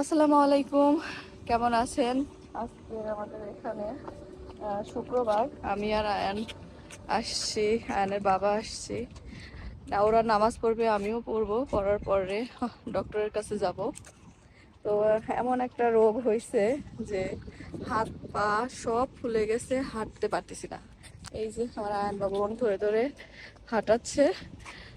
আসসালামু আলাইকুম। কেমন আছেন? আজকে আমাদের এখানে শুক্রবার। আমি আর আয়ান আসছি, আয়ানের বাবা আসছি। না, ওরা নামাজ পড়বে, আমিও পড়ব। পড়ার পরে ডক্টরের কাছে যাব। তো, এমন একটা রোগ হয়েছে যে হাত, পা সব ফুলে গেছে, হাঁটতে পারতেছি না। এই যে আমার আয়ান বাবু ধরে ধরে হাঁটাচ্ছে।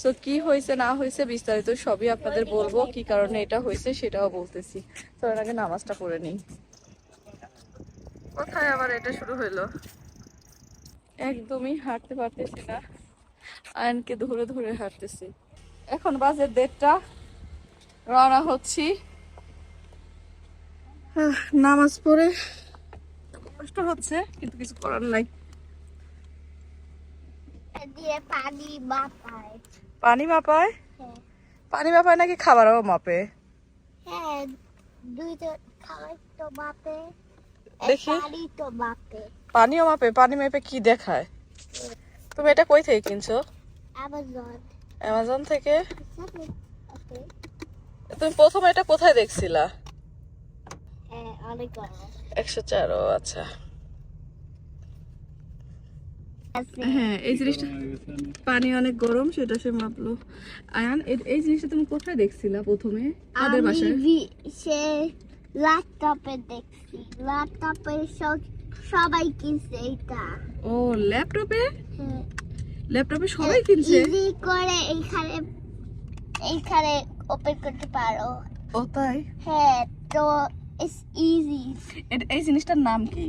তো কি হয়েছে না হয়েছে বিস্তারিত সবই আপনাদের বলব কি কারণে এটা হয়েছে সেটাও বলতেছি। তো এর আগে নামাজটা পড়ে নিই। কোথায় আবার এটা শুরু হইল? একদমই হাঁটতে পারতেছি না। আয়নকে ধরে ধরে হাঁটতেছি। এখন বাজে দেড়টা রওনা হচ্ছি। আহ, নামাজ পড়ে কষ্ট হচ্ছে কিন্তু কিছু করার নাই। দিয়ে পানি বাপায় পানি মাপায়? পানি মাপায় নাকি খাবারও মাপে? হ্যাঁ দুইটা খাবার তো বাপে দেখি। পানিও মাপে পানি মেপে কি দেখায়? তুমি এটা কই থেকে কিনছো? অ্যামাজন। থেকে? তুমি প্রথম এটা কোথায় দেখছিলা? হ্যাঁ একশো চার ও আচ্ছা। হ্যাঁ এই জিনিসটা পানি অনেক গরম সেটা সে মাপলো। আয়ান এই জিনিসটা তুমি কোথায় দেখছিলা প্রথমে? বাসায়? সে ল্যাপটপে দেখছি। ল্যাপটপে সব সবাই কিনছে এটা ও ল্যাপটপে হ্যাঁ। ল্যাপটপে সবাই কিনছে? ইজি করে এইখানে এইখানে ওপেন করতে পারো। ও তাই? হ্যাঁ তো ইটস ইজি এই জিনিসটার নাম কি?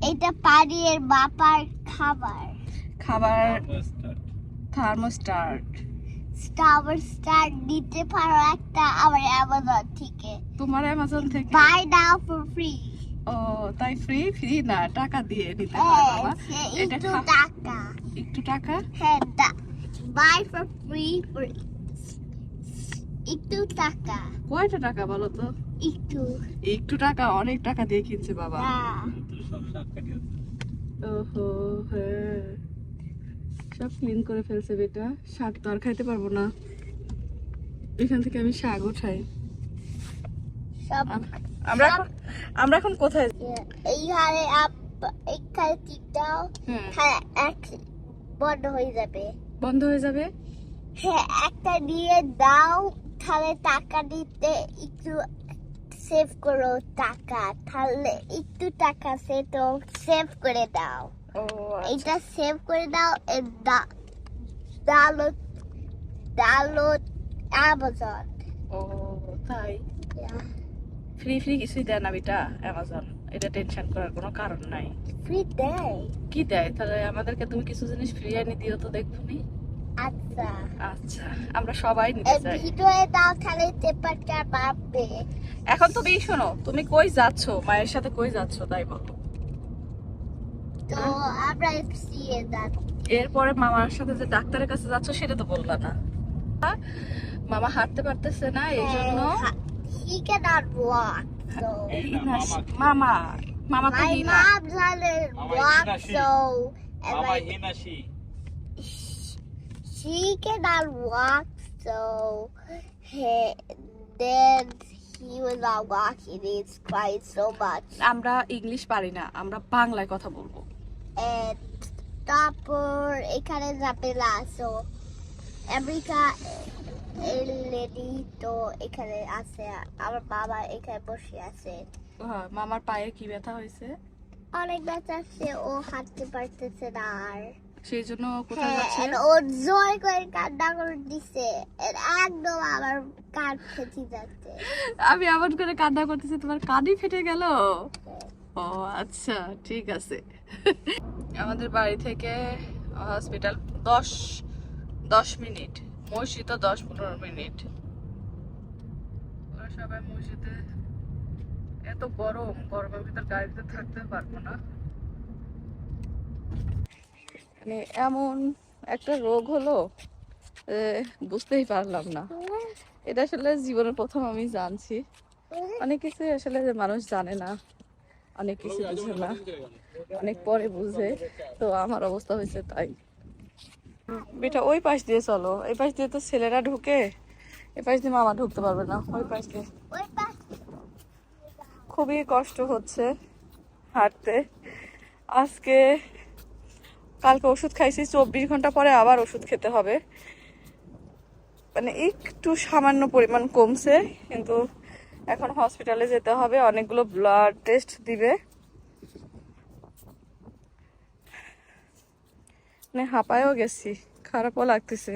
এটা পানির বাপার খাবার। খাবার থার্মোস্টার্ট স্টার স্টার দিতে পারো একটা আমার অ্যামাজন থেকে। তোমার অ্যামাজন থেকে? বাই নাও ফর ফ্রি ও তাই ফ্রি ফ্রি না টাকা দিয়ে নিতে হয় হ্যাঁ বাবা। এটা একটু টাকা। একটু টাকা? হ্যাঁ বাই ফর ফ্রি ফর একটু টাকা। কয়টা টাকা বলো তো? একটু। একটু টাকা অনেক টাকা দিয়ে কিনছে বাবা। হ্যাঁ ওহো হ্যাঁ। সব ক্লিন করে ফেলছে বেটা। শাক তো আর খাইতে পারব না। এখান থেকে আমি শাক উঠাই। আমরা এখন আমরা এখন কোথায়? এইখানে এইখানে হ্যাঁ। হ্যাঁ এক বন্ধ হয়ে যাবে। বন্ধ হয়ে যাবে? হ্যাঁ একটা দিয়ে দাও। তাহলে টাকা দিতে একটু সেভ করো টাকা তাহলে একটু টাকা সে তো সেভ করে দাও। এটা সেভ করে দাও ডালো ডালো অ্যামাজন ও তাই ফ্রি ফ্রি কিছুই দেয় না বেটা অ্যামাজন এটা টেনশন করার কোনো কারণ নাই ফ্রি দেয় কি দেয় তাহলে আমাদেরকে তুমি কিছু জিনিস ফ্রি এনে দিও তো দেখব নি আচ্ছা। আচ্ছা আমরা সবাই নিতে চাই। ভিডিওয়ে দাও তাহলে পেপারটা পাবে এখন তুমি শোনো তুমি কই যাচ্ছ? মায়ের সাথে কই যাচ্ছ তাই বলো। তো আমরা সিয়ে যাচ্ছি। এরপরে মামার সাথে যে ডাক্তারের কাছে যাচ্ছ সেটা তো বললা না। মামা হাঁটতে পারতেছে না এই জন্য হ্যাঁ, he cannot walk so মামা মামা তো my Hina mom doesn't Mama walk so and like Hina she. cannot walk so he, then he was not walking. He's crying so much. আমরা ইংলিশ পারি না আমরা বাংলায় কথা বলব। And তারপর এখানে যাবে না so আমেরিকা লেডি তো এখানে আছে আমার বাবা এখানে বসে আছে। হ্যাঁ, মামার পায়ে কি ব্যথা হয়েছে? অনেক ব্যথা আছে ও হাঁটতে পারতেছে না আর। সেই জন্য কোথায় হ্যাঁ যাচ্ছে? and ও জোর করে কান্না করে দিছে। একদম আমার কান ফেটে যাচ্ছে। আমি এমন করে কান্না করতেছি তোমার কানই ফেটে গেল? ও আচ্ছা ঠিক আছে। আমাদের বাড়ি থেকে হসপিটাল দশ দশ মিনিট। মসজিদ মসজিদও দশ পনেরো মিনিট। ওরা সবাই মসজিদে এত গরম গরমের ভিতর গাড়িতে থাকতে পারব না। মানে এমন একটা রোগ হলো বুঝতেই পারলাম না। এটা আসলে জীবনের প্রথম আমি জানছি। অনেক কিছু আসলে মানুষ জানে না। অনেক কিছু বুঝে না। অনেক পরে বুঝে। তো আমার অবস্থা হয়েছে তাই। বেটা, ওই পাশ দিয়ে চলো। এই পাশ দিয়ে তো ছেলেরা ঢুকে এই পাশ দিয়ে মামা ঢুকতে পারবে না। ওই পাশ দিয়ে। খুবই কষ্ট হচ্ছে হাঁটতে। আজকে কালকে ওষুধ খাইছি, চব্বিশ ঘণ্টা পরে আবার ওষুধ খেতে হবে। মানে একটু সামান্য পরিমাণ কমছে, কিন্তু এখন হসপিটালে যেতে হবে, অনেকগুলো ব্লাড টেস্ট দিবে। মানে হাঁপায়ও গেছি, খারাপও লাগতেছে।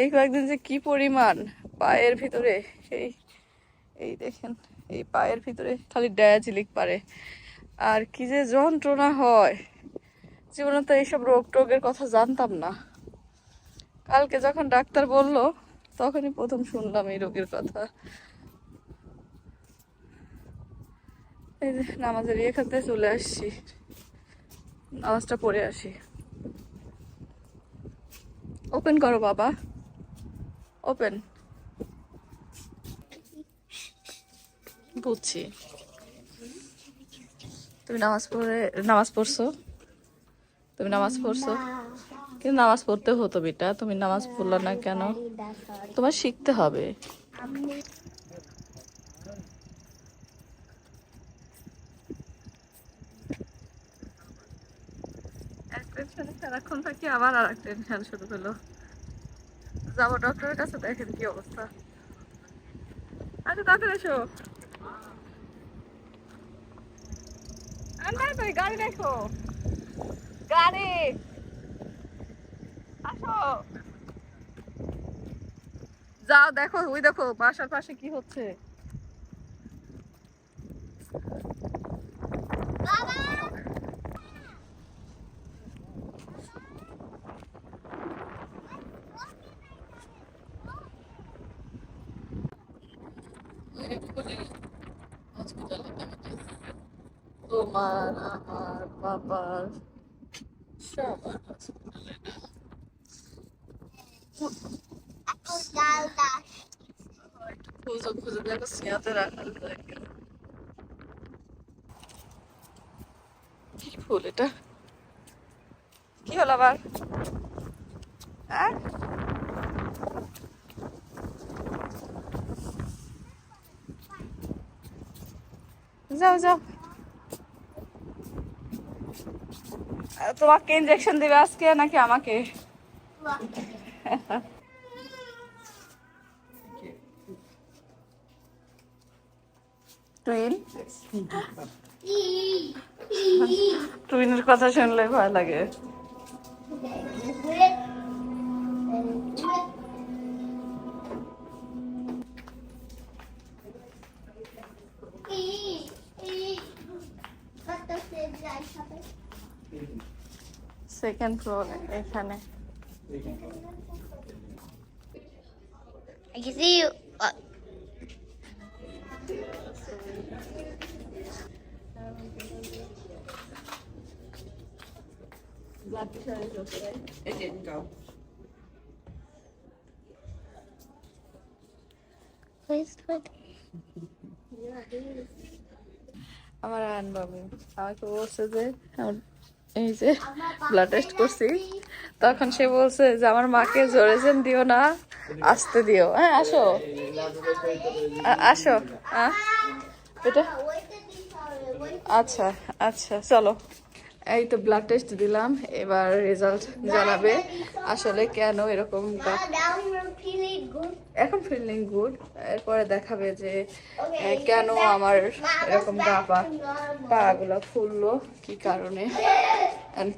এই কয়েকদিন যে কি পরিমাণ পায়ের ভিতরে, এই এই দেখেন, এই পায়ের ভিতরে খালি ডায়াজিলিক পারে। আর কি যে যন্ত্রণা হয়। জীবনে তো এইসব রোগ টোগের কথা জানতাম না। কালকে যখন ডাক্তার বলল, তখনই প্রথম শুনলাম এই রোগের কথা। এই যে নামাজের এখান থেকে চলে আসছি। নামাজটা পড়ে আসি। ওপেন করো বাবা। ওপেন। বুঝছি। তুমি নামাজ পড়ে, নামাজ পড়ছো? তুমি নামাজ পড়ছো? কিন্তু নামাজ পড়তে হতো বেটা, তুমি নামাজ পড়লা না কেন? তোমার শিখতে হবে। সারাক্ষণ থাকি আবার আর টেনশন শুরু হলো। যাব ডক্টরের কাছে, দেখেন কি অবস্থা। আচ্ছা তাড়াতাড়ি এসো। গাড়ি দেখো। গাড়ি আসো। যাও দেখো ওই দেখো বাসার পাশে কি হচ্ছে। তোমার আমার বাবার কি ফুল এটা কি হলো আবার যাও যাও। তোমাকে ইনজেকশন দিবে আজকে নাকি আমাকে? টুইন? টুইনের কথা শুনলে ভয় লাগে। সেকেন্ড ফ্লোরে এখানে। আমার আনবাবু আমাকে বলছে যে আমার এই যে ব্লাড টেস্ট করছি। তখন সে বলছে যে, আমার মাকে জোরেছেন দিও না, আসতে দিও। হ্যাঁ আসো। আসো। হ্যাঁ এটা? আচ্ছা আচ্ছা চলো। এই তো ব্লাড টেস্ট দিলাম এবার রেজাল্ট জানাবে। আসলে কেন এরকম. এখন ফিলিং গুড এরপরে দেখাবে যে কেন আমার এরকম গা পা পাগুলো ফুললো কি কারণে?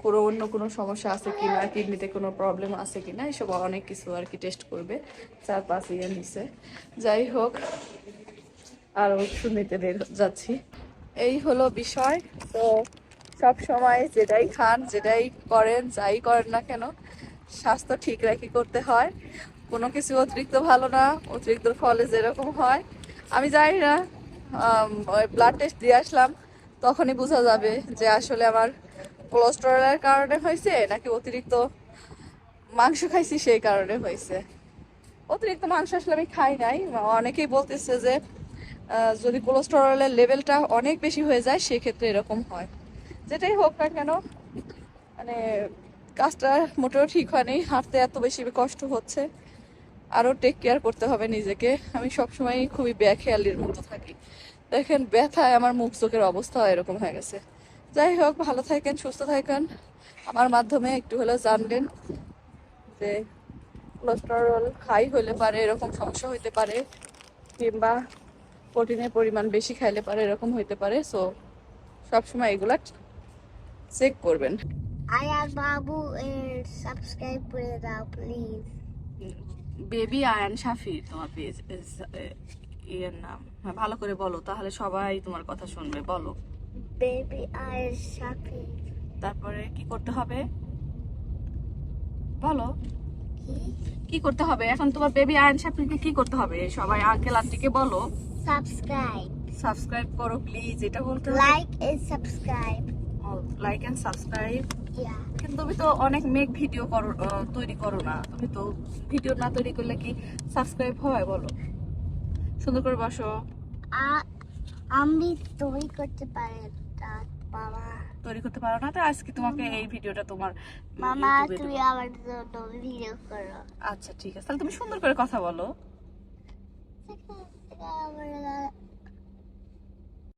কোনো অন্য কোনো সমস্যা আছে কি না কিডনিতে কোনো প্রবলেম আছে কি না এসব অনেক কিছু আর কি টেস্ট করবে চার পাঁচ ইয়ার নিচে। যাই হোক আর ওষুধ নিতে বের যাচ্ছি এই হলো বিষয় তো সব সময় যেটাই খান, যেটাই করেন, যাই করেন না কেন, স্বাস্থ্য ঠিক রাখি করতে হয়। কোনো কিছু অতিরিক্ত ভালো না, অতিরিক্ত ফলে যেরকম হয়। আমি জানি না ব্লাড টেস্ট দিয়ে আসলাম, তখনই বোঝা যাবে যে আসলে আমার কোলেস্টেরলের কারণে হয়েছে, নাকি অতিরিক্ত মাংস খাইছি সেই কারণে হয়েছে। অতিরিক্ত মাংস আসলে আমি খাই নাই। অনেকেই বলতেছে যে যদি কোলেস্টেরলের লেভেলটা অনেক বেশি হয়ে যায়, সেক্ষেত্রে এরকম হয়। যেটাই হোক না কেন মানে কাজটা মোটেও ঠিক হয়নি। হাঁটতে এত বেশি কষ্ট হচ্ছে। আরও টেক কেয়ার করতে হবে নিজেকে। আমি সবসময় খুবই বেখেয়ালির মতো থাকি। দেখেন, ব্যথায় আমার মুখ চোখের অবস্থা এরকম হয়ে গেছে। যাই হোক, ভালো থাকেন, সুস্থ থাকেন। আমার মাধ্যমে একটু হলেও জানলেন যে কোলেস্টেরল হাই হলে পারে, এরকম সমস্যা হইতে পারে, কিংবা প্রোটিনের পরিমাণ বেশি খাইলে পারে, এরকম হইতে পারে। সো সবসময় এগুলা চেক করবেন। আয়ার বাবু এর সাবস্ক্রাইব করে দাও প্লিজ। বেবি আয়ান শাফির তোমার পেজ ইয়ের নাম। হ্যাঁ ভালো করে বলো তাহলে সবাই তোমার কথা শুনবে বলো। বেবি আয়ার সাথে তারপরে কি করতে হবে? বলো। কি? কি করতে হবে? এখন তোমার বেবি আয়ন শাফিরকে কি করতে হবে? সবাই আঙ্কেল আন্টিকে বলো। সাবস্ক্রাইব। সাবস্ক্রাইব করো প্লিজ এটা বলতে like and subscribe. Like and subscribe কিন্তু তুমি তো অনেক মেক ভিডিও করো তৈরি করো না। তুমি তো ভিডিও না তৈরি করলে কি সাবস্ক্রাইব হয় বলো? সুন্দর করে বসো। আমি তৈরি করতে পারি বাবা তৈরি করতে পারো না? তো আজকে তোমাকে এই ভিডিওটা তোমার মামা তুমি আমার জন্য ভিডিও করো। আচ্ছা ঠিক আছে। তাহলে তুমি সুন্দর করে কথা বলো।